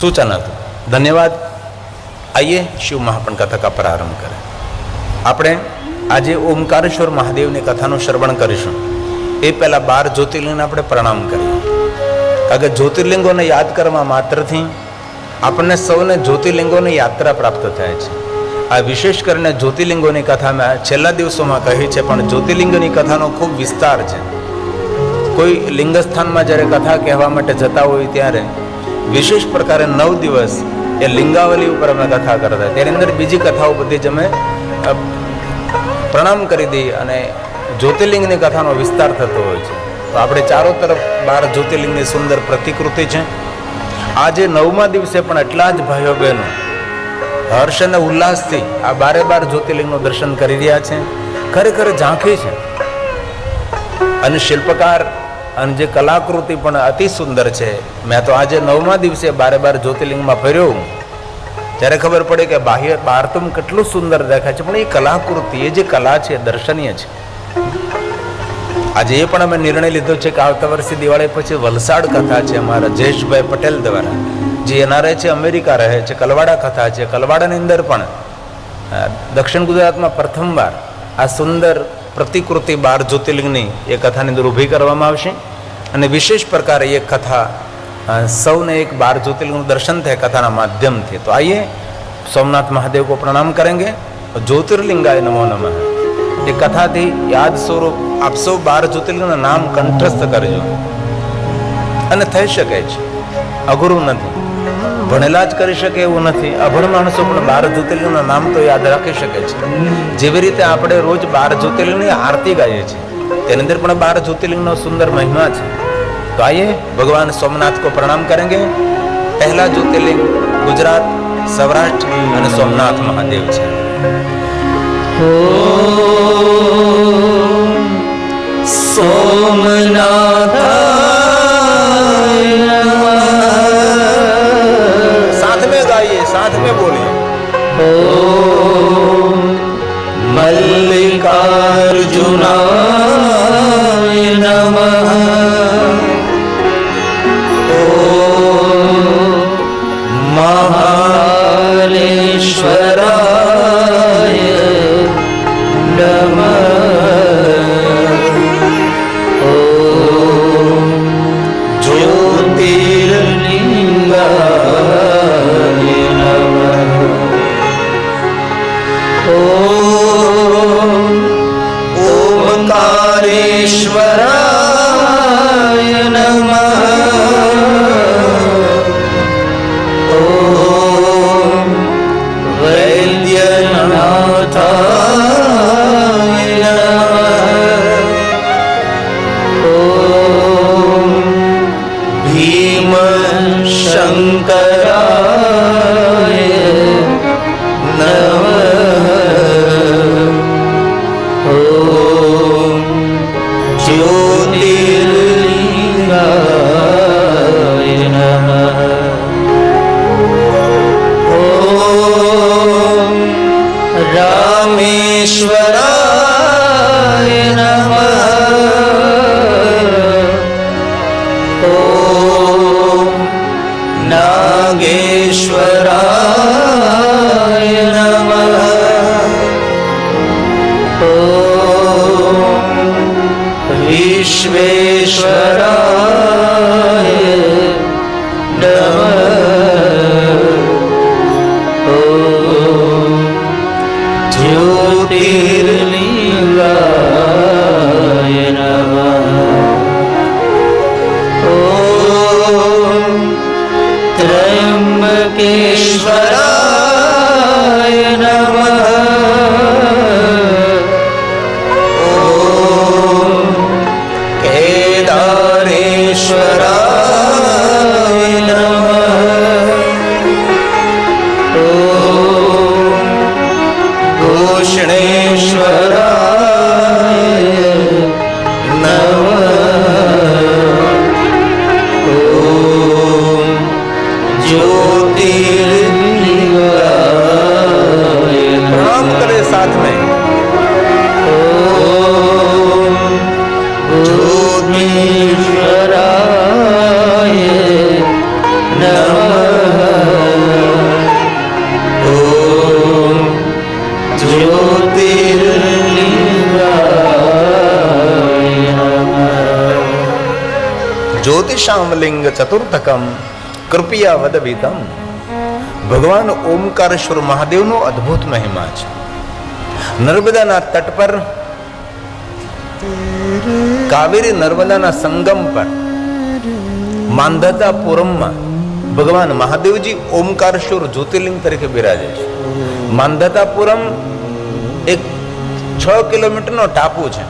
सूचना હતું ધન્યવાદ આઈએ શિવ મહાપણ કથા કા પ્રારંભ કરે આપણે આજે ઓમકારેશ્વર મહાદેવની કથાનું શ્રવણ કરીશું એ પહેલાં બાર જ્યોતિર્લિંગને આપણે પ્રણામ કરીએ કારણ કે જ્યોતિર્લિંગોને યાદ કરવા માત્રથી આપણને સૌને જ્યોતિર્લિંગોની યાત્રા પ્રાપ્ત થાય છે આ વિશેષ કરીને જ્યોતિર્લિંગોની કથા મેં છેલ્લા દિવસોમાં કહી છે પણ જ્યોતિર્લિંગની કથાનો ખૂબ વિસ્તાર છે કોઈ લિંગસ્થાનમાં જ્યારે કથા કહેવા માટે જતા હોય ત્યારે વિશેષ પ્રકારે નવ દિવસ એ લિંગાવલી ઉપર અમે કથા કરતા તેની અંદર બીજી કથાઓ બધી જ અમે પ્રણામ કરી દઈએ અને જ્યોતિર્લિંગની કથાનો વિસ્તાર થતો હોય છે. તો આપણે ચારો તરફ બાર જ્યોતિર્લિંગની સુંદર પ્રતિકૃતિ છે. આજે નવમા દિવસે પણ એટલા જ ભાઈઓ બહેનો હર્ષ અને ઉલ્લાસથી આ બારે બાર જ્યોતિર્લિંગનું દર્શન કરી રહ્યા છે. ખરેખર ઝાંખી છે. અને શિલ્પકાર અને જે કલાકૃતિ પણ અતિ સુંદર છે. મેં તો આજે નવમા દિવસે બારે બાર જ્યોતિર્લિંગમાં ફર્યો ત્યારે ખબર પડે કે બાહ્ય બહાર કેટલું સુંદર દેખાય છે, પણ એ કલાકૃતિ, એ જે કલા છે દર્શનીય છે. આજે એ પણ અમે નિર્ણય લીધો છે કે આવતા વર્ષે દિવાળી પછી વલસાડ કથા છે અમારા જયેશભાઈ પટેલ દ્વારા. જે એનઆરઆઈ છે, અમેરિકા રહે છે, કલવાડા કથા છે. કલવાડાની અંદર પણ દક્ષિણ ગુજરાતમાં પ્રથમવાર આ સુંદર પ્રતિકૃતિ બાર જ્યોતિર્લિંગની એ કથાની અંદર ઊભી કરવામાં આવશે. અને વિશેષ પ્રકારે એ કથા સૌને એક બાર જ્યોતિર્લિંગનું દર્શન થાય કથાના માધ્યમથી. તો આઈએ, સોમનાથ મહાદેવ કો પ્રણામ કરેંગે. જ્યોતિર્લિંગાય નમો નમઃ. એ કથાથી યાદ સ્વરૂપ આપ બાર જ્યોતિર્લિંગના નામ કંઠસ્થ કરજો. અને થઈ શકે છે. અઘરું નથી. ભણેલા જ કરી શકે એવું નથી. અભણ માણસો પણ બાર જ્યોતિર્લિંગના નામ તો યાદ રાખી શકે છે. જેવી રીતે આપણે રોજ બાર જ્યોતિર્લિંગની આરતી ગાઈએ છીએ, તેની અંદર પણ બાર જ્યોતિર્લિંગનો સુંદર મહિમા છે. તો આઈએ ભગવાન સોમનાથ કો પ્રણામ કરેંગે. પહેલા જ્યોતિર્લિંગ ગુજરાત, સૌરાષ્ટ્ર અને સોમનાથ મહાદેવ છે. Somnath Kalli God. विश्वेश्वराय તેષામ લિંગ ચતુર્થકમ કૃપયા વદવિતમ ભગવાન ઓમકારેશ્વર મહાદેવનો અદ્ભુત મહિમા છે નર્મદાના તટ પર કાવેરી નર્મદાના સંગમ પર માંધાતાપુરમમાં ભગવાન મહાદેવજી ઓમકારેશ્વર જ્યોતિર્લિંગ તરીકે બિરાજે છે માંધાતાપુરમ એક છ કિલોમીટરનો ટાપુ છે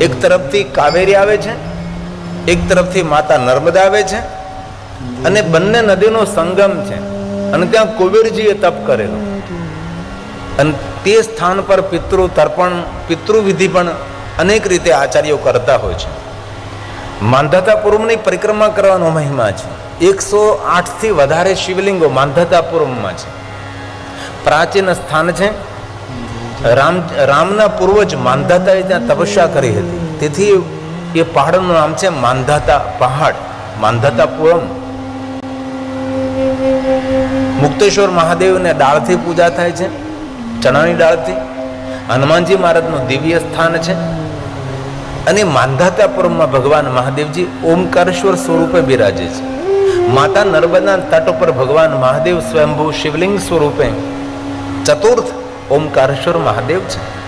એક તરફથી કાવેરી આવે છે એક તરફથી માતા નર્મદા આવે છે અને બંને નદીનો સંગમ છે. અને ત્યાં કુબેરજીએ તપ કરેલો. અને તે સ્થાન પર પિતૃ તર્પણ પિતૃવિધિ પણ અનેક રીતે આચાર્યો કરતા હોય છે. માંધાતાપુરમની પરિક્રમા કરવાનો મહિમા છે. એકસો આઠથી વધારે શિવલિંગો માંધાતાપુરમમાં છે. પ્રાચીન સ્થાન છે. રામ, રામના પૂર્વજ માંધાતાએ ત્યાં તપસ્યા કરી હતી. તેથી એ પહાડનું નામ છે માંધાતા પહાડ, માંધાતાપુરમ. મુક્તેશ્વર મહાદેવને ડાળથી પૂજા થાય છે, ચણાની દાળથી હનુમાનજી મહારાજનું દિવ્ય સ્થાન છે. અને માંધાતાપુરમમાં ભગવાન મહાદેવજી ઓમકારેશ્વર સ્વરૂપે બિરાજે છે. માતા નર્મદા તટ ઉપર ભગવાન મહાદેવ સ્વયંભૂ શિવલિંગ સ્વરૂપે ચતુર્થ ઓમકારેશ્વર મહાદેવ છે.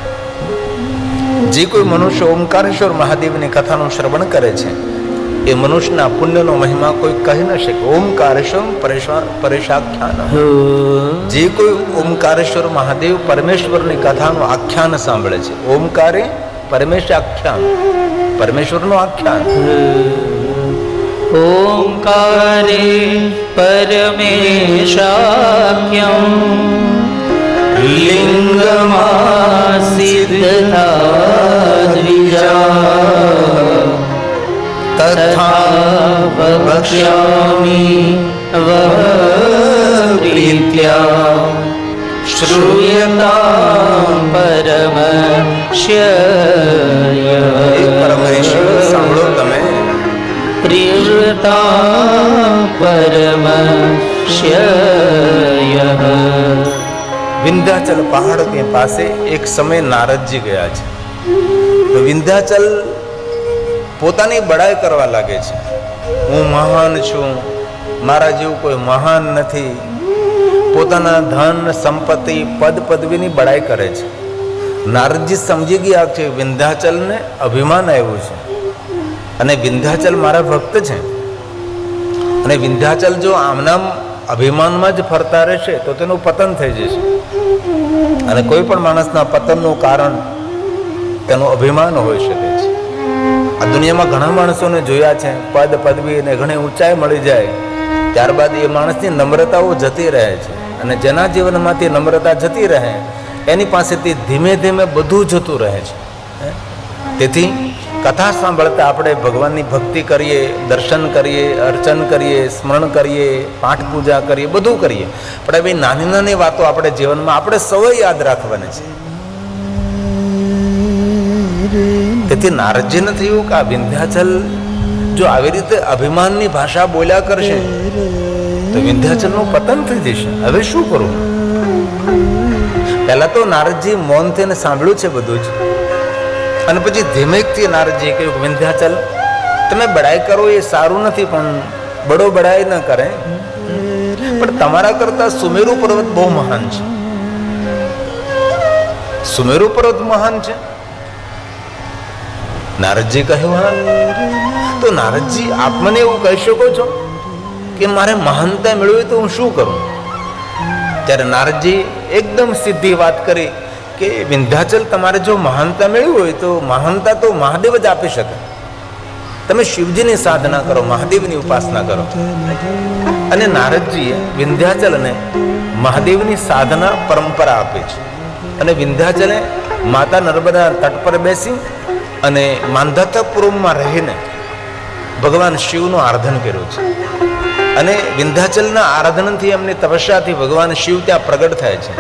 જે કોઈ મનુષ્ય ઓમકારેશ્વર મહાદેવની કથાનું શ્રવણ કરે છે એ મનુષ્યના પુણ્યનો મહિમા કોઈ કહી ન શકે. ઓમકારેશ્વર પરેશા પરેશાખ્યાન. જે કોઈ ઓમકારેશ્વર મહાદેવ પરમેશ્વરની કથાનું આખ્યાન સાંભળે છે. ઓમકારે પરમેશ આખ્યાન પરમેશ્વરનું આખ્યાન. ઓંકારે પરમેશાખ્યમ. લિંગમાસિદ્ધતા તથા વક્ષ્યામિ વપ્રીત્યા શ્રૂયતા પરમશ્ય પરમેશ્વર સાંભળો તમે પ્રિયતા પરમશ્ય વિંધ્યાચલ પહાડ કે પાસે એક સમય નારદજી ગયા છે તો વિંધ્યાચલ પોતાની બડાઈ કરવા લાગે છે. હું મહાન છું. મારા જેવું કોઈ મહાન નથી. પોતાના ધન, સંપત્તિ, પદ, પદવીની બડાઈ કરે છે. નારદજી સમજી ગયા છે વિંધ્યાચલને અભિમાન આવ્યું છે. અને વિંધ્યાચલ મારા ભક્ત છે. અને વિંધ્યાચલ જો આમનામ અભિમાનમાં જ ફરતા રહેશે, તો તેનું પતન થઈ જશે. અને કોઈ પણ માણસના પતનનું કારણ તેનું અભિમાન હોઈ શકે છે. આ દુનિયામાં ઘણા માણસોને જોયા છે. પદ પદવી અને ઘણી ઊંચાઈ મળી જાય. ત્યારબાદ એ માણસની નમ્રતાઓ જતી રહે છે. અને જેના જીવનમાંથી નમ્રતા જતી રહે, એની પાસેથી ધીમે ધીમે બધું જતું રહે છે? તેથી કથા સાંભળતા આપણે ભગવાનની ભક્તિ કરીએ, દર્શન કરીએ, અર્ચન કરીએ, સ્મરણ કરીએ, પાઠ પૂજા કરીએ, બધું કરીએ. પણ એવી નાની નાની વાતો આપણે જીવનમાં આપણે સૌએ યાદ રાખવાની છે. તેથી નારદજીને થયું કે આ વિંધ્યાચલ જો આવી રીતે અભિમાનની ભાષા બોલ્યા કરશે, તો વિંધ્યાચલનું પતન થઈ જશે. હવે શું કરું? પહેલા તો નારદજી મૌન થઈને સાંભળ્યું છે બધું જ. અને પછી ધીમેકથી નારદજીએ કહ્યું વિંધ્યાચલ, તમે બડાઈ કરો, એ સારું નથી, પણ બડો બડાઈ ન કરે. પણ તમારા કરતા સુમેરુ પર્વત બહુ મહાન છે. સુમેરુ પર્વત મહાન છે? નારદજી કહ્યું તો નારદજી આપ મને એવું કહી શકો છો કે મારે મહાનતા મેળવી તો હું શું કરું? ત્યારે નારદજી એકદમ સીધી વાત કરી કે, વિંધ્યાચલ, તમારે જો મહાનતા મેળવી હોય તો મહાનતા તો મહાદેવ જ આપી શકે. તમે શિવજીની સાધના કરો, મહાદેવની ઉપાસના કરો. અને નારદજીએ વિંધ્યાચલને મહાદેવની સાધના પરંપરા આપી છે. અને વિંધ્યાચલે માતા નર્મદા તટ પર બેસી અને માંધાતાપુરમમાં રહીને ભગવાન શિવનું આરાધન કર્યું છે. અને વિંધ્યાચલના આરાધનથી એમની તપસ્યાથી ભગવાન શિવ ત્યાં પ્રગટ થાય છે.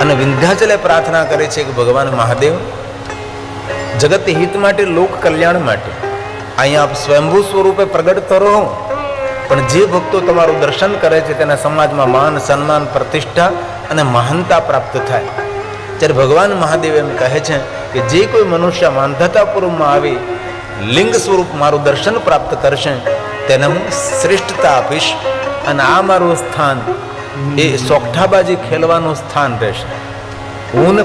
અને વિંધ્યાચલે પ્રાર્થના કરે છે કે ભગવાન મહાદેવ, જગત હિત માટે, લોક કલ્યાણ માટે, અહીંયા આપ સ્વયંભૂ સ્વરૂપે પ્રગટ તો રહો, પણ જે ભક્તો તમારું દર્શન કરે છે તેના સમાજમાં માન, સન્માન, પ્રતિષ્ઠા અને મહાનતા પ્રાપ્ત થાય. ત્યારે ભગવાન મહાદેવ એમ કહે છે કે જે કોઈ મનુષ્ય માનધતાપૂર્વમાં આવી લિંગ સ્વરૂપ મારું દર્શન પ્રાપ્ત કરશે, તેને હું શ્રેષ્ઠતા આપીશ અને આ મારું સ્થાન એ સોગઠાબાજી ખેલવાનું સ્થાન રહેશે. હું ને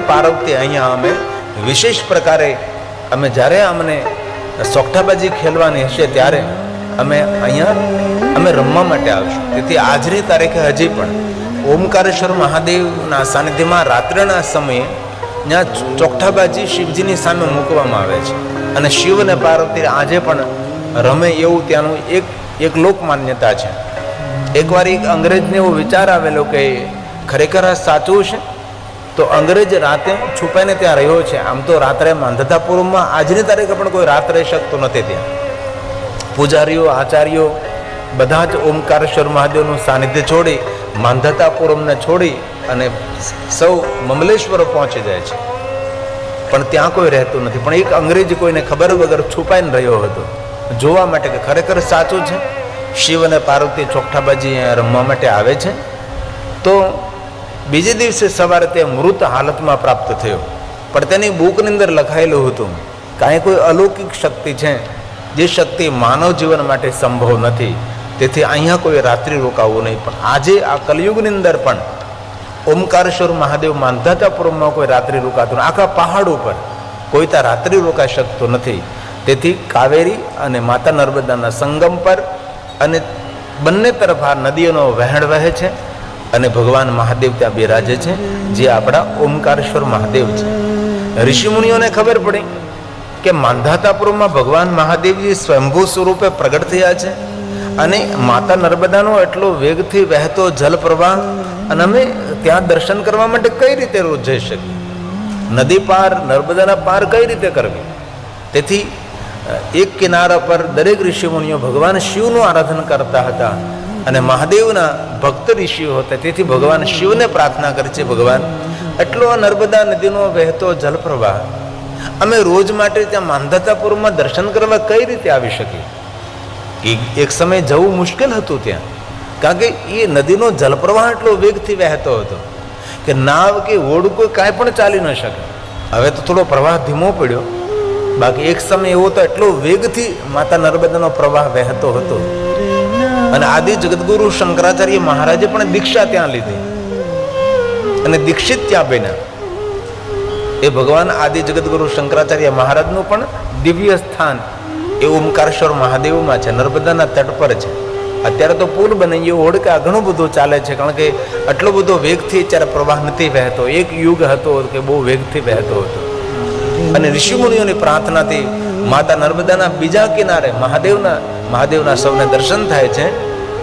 અહીંયા અમે વિશેષ પ્રકારે અમે જ્યારે અમને સોગઠાબાજી ખેલવાની હશે ત્યારે અમે અહીંયા અમે રમવા માટે આવીશું. તેથી આજની તારીખે હજી પણ ઓમકારેશ્વર મહાદેવના સાનિધ્યમાં રાત્રિના સમયે ત્યાં ચોકઠાબાજી શિવજીની સામે મૂકવામાં આવે છે. અને શિવ અને પાર્વતી આજે પણ રમે એવું ત્યાંનું એક એક લોક માન્યતા છે. એકવાર એક અંગ્રેજને એવો વિચાર આવેલો કે ખરેખર આ સાચું છે? તો અંગ્રેજ રાતે છુપાઈને ત્યાં રહ્યો છે. આમ તો રાત્રે માંધતાપુરમાં આજની તારીખે પણ કોઈ રાત રહી શકતો નથી ત્યાં. પૂજારીઓ, આચાર્યો બધા જ ઓમકારેશ્વર મહાદેવનું સાનિધ્ય છોડી માંધતાપુરમને છોડી અને સૌ મમલેશ્વર પહોંચી જાય છે. પણ ત્યાં કોઈ રહેતું નથી. પણ એક અંગ્રેજ કોઈને ખબર વગર છુપાઈને રહ્યો હતો. જોવા માટે કે ખરેખર સાચું છે? શિવ અને પાર્વતી ચોકઠાબાજી અહીંયા રમવા માટે આવે છે. તો બીજે દિવસે સવારે તે મૃત હાલતમાં પ્રાપ્ત થયો. પણ તેની બુકની અંદર લખાયેલું હતું, કાંઈ કોઈ અલૌકિક શક્તિ છે જે શક્તિ માનવ જીવન માટે સંભવ નથી. તેથી અહીંયા કોઈ રાત્રિ રોકાવવું નહીં. પણ આજે આ કલયુગની અંદર પણ ઓમકારેશ્વર મહાદેવ માંધાતાપુરમમાં કોઈ રાત્રિ રોકાતું આખા પહાડ ઉપર કોઈ ત્યાં રાત્રિ રોકાઈ શકતો નથી. તેથી કાવેરી અને માતા નર્મદાના સંગમ પર અને બંને તરફ આ નદીઓનો વહેણ વહે છે અને ભગવાન મહાદેવ ત્યાં બિરાજે છે, જે આપણા ઓમકારેશ્વર મહાદેવ છે. ઋષિમુનિઓને ખબર પડી કે માંધાતાપુરમાં ભગવાન મહાદેવજી સ્વયંભૂ સ્વરૂપે પ્રગટ થયા છે. અને માતા નર્મદાનો એટલો વેગથી વહેતો જલપ્રવાહ અને અમે ત્યાં દર્શન કરવા માટે કઈ રીતે રોજ જઈ શકીએ? નદી પાર, નર્મદાના પાર કઈ રીતે કરવી? તેથી એક કિનારા પર દરેક ઋષિમુનિઓ ભગવાન શિવનું આરાધન કરતા હતા અને મહાદેવના ભક્ત ઋષિઓ હતા. તેથી ભગવાન શિવને પ્રાર્થના કરે છે, ભગવાન, એટલો આ નર્મદા નદીનો વહેતો જલપ્રવાહ, અમે રોજ માટે ત્યાં માંધાતાપુરમાં દર્શન કરવા કઈ રીતે આવી શકીએ? એક સમય જવું મુશ્કેલ હતું ત્યાં. કારણ કે એ નદીનો જલપ્રવાહ એટલો વેગથી વહેતો હતો કે નાવ કે ઓડ કોઈ કાંઈ પણ ચાલી ન શકે. હવે તો થોડો પ્રવાહ ધીમો પડ્યો. બાકી એક સમય એવો તો એટલો વેગથી માતા નર્મદાનો પ્રવાહ વહેતો હતો. અને આદિ જગદગુરુ શંકરાચાર્ય મહારાજે પણ દીક્ષા ત્યાં લીધી. અને દીક્ષિત ત્યાં બન્યા. એ ભગવાન આદિ જગદગુરુ શંકરાચાર્ય મહારાજનું પણ દિવ્ય સ્થાન એ ઓમકારેશ્વર મહાદેવમાં છે, નર્મદાના તટ પર છે. અત્યારે તો પુલ બની ગયો હોડકા ઘણું બધું ચાલે છે, કારણ કે આટલો બધો વેગથી અત્યારે પ્રવાહ નથી વહેતો. એક યુગ હતો કે બહુ વેગથી વહેતો હતો. અને ઋષિમુનિઓની પ્રાર્થનાથી માતા નર્મદાના બીજા કિનારે મહાદેવના મહાદેવના સૌને દર્શન થાય છે.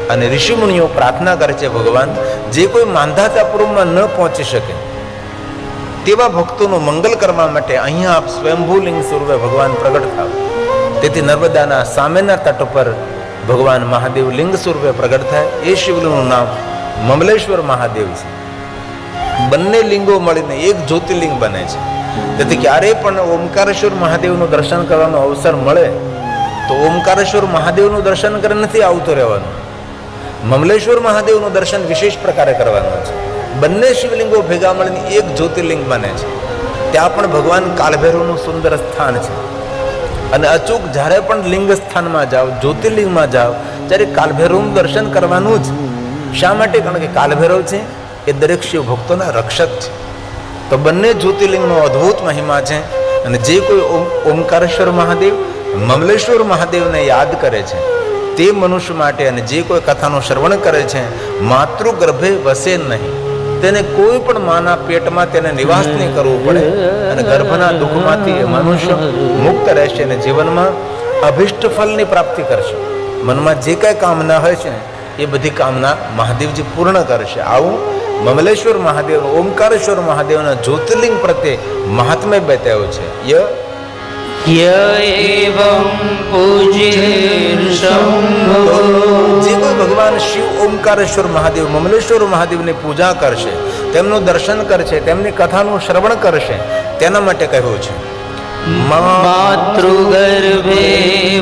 અને ઋષિમુનિઓ પ્રાર્થના કરે છે, ભગવાન, જે કોઈ માંધાતાપુરમાં ન પહોંચી શકે, તેવા ભક્તોનું મંગલ કરવા માટે અહીંયા આપ સ્વયંભૂલિંગ સ્વરૂપે ભગવાન પ્રગટ થાવ. તેથી નર્મદાના સામેના તટ પર ભગવાન મહાદેવ લિંગ સ્વરૂપે પ્રગટ થાય. એ શિવલિંગનું નામ મમલેશ્વર મહાદેવ છે. બંને લિંગો મળીને એક જ્યોતિર્લિંગ બને છે. તેથી ક્યારેય પણ ઓમકારેશ્વર મહાદેવનું દર્શન કરવાનો અવસર મળે, તો ઓમકારેશ્વર મહાદેવનું દર્શન કરે નથી આવતું રહેવાનું. મમલેશ્વર મહાદેવનું દર્શન વિશેષ પ્રકારે કરવાનું છે. બંને શિવલિંગો ભેગા મળીને એક જ્યોતિર્લિંગ બને છે. ત્યાં પણ ભગવાન કાલભૈરવનું સુંદર સ્થાન છે. અને અચૂક જ્યારે પણ લિંગ સ્થાનમાં જાઓ, જ્યોતિર્લિંગમાં જાઓ, ત્યારે કાલભૈરવનું દર્શન કરવાનું જ. શા માટે? કારણ કે કાલભૈરવ છે, એ દરેક શિવ ભક્તોના રક્ષક છે. તો બંને જ્યોતિર્લિંગનો અદ્ભુત મહિમા છે અને જે કોઈ ઓમ, ઓમકારેશ્વર મહાદેવ, મમલેશ્વર મહાદેવને યાદ કરે છે, તે મનુષ્ય માટે અને જે કોઈ કથાનું શ્રવણ કરે છે, માતૃગર્ભે વસે નહીં. તેને કોઈ પણ માના પેટમાં તેને નિવાસ નહીં કરવું પડે અને ગર્ભના દુઃખમાંથી એ મનુષ્ય મુક્ત રહેશે અને જીવનમાં અભિષ્ટ ફલની પ્રાપ્તિ કરશે. મનમાં જે કાંઈ કામના હોય છે એ બધી કામના મહાદેવજી પૂર્ણ કરશે. આવું મમલેશ્વર મહાદેવ ઓમકારેશ્વર મહાદેવના જ્યોતિર્લિંગ પ્રત્યે મહાત્મ્ય બતાવ્યો છે. ય. ય એવં પૂજ્યર્ષંભો શંભો. ભગવાન શિવ ઓમકારેશ્વર મહાદેવ, મમલેશ્વર મહાદેવની પૂજા કરશે, તેમનું દર્શન કરશે, તેમની કથાનું શ્રવણ કરશે, તેના માટે કહ્યું છે. માતૃગર્ભે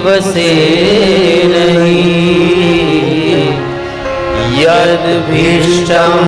વસે નહીં.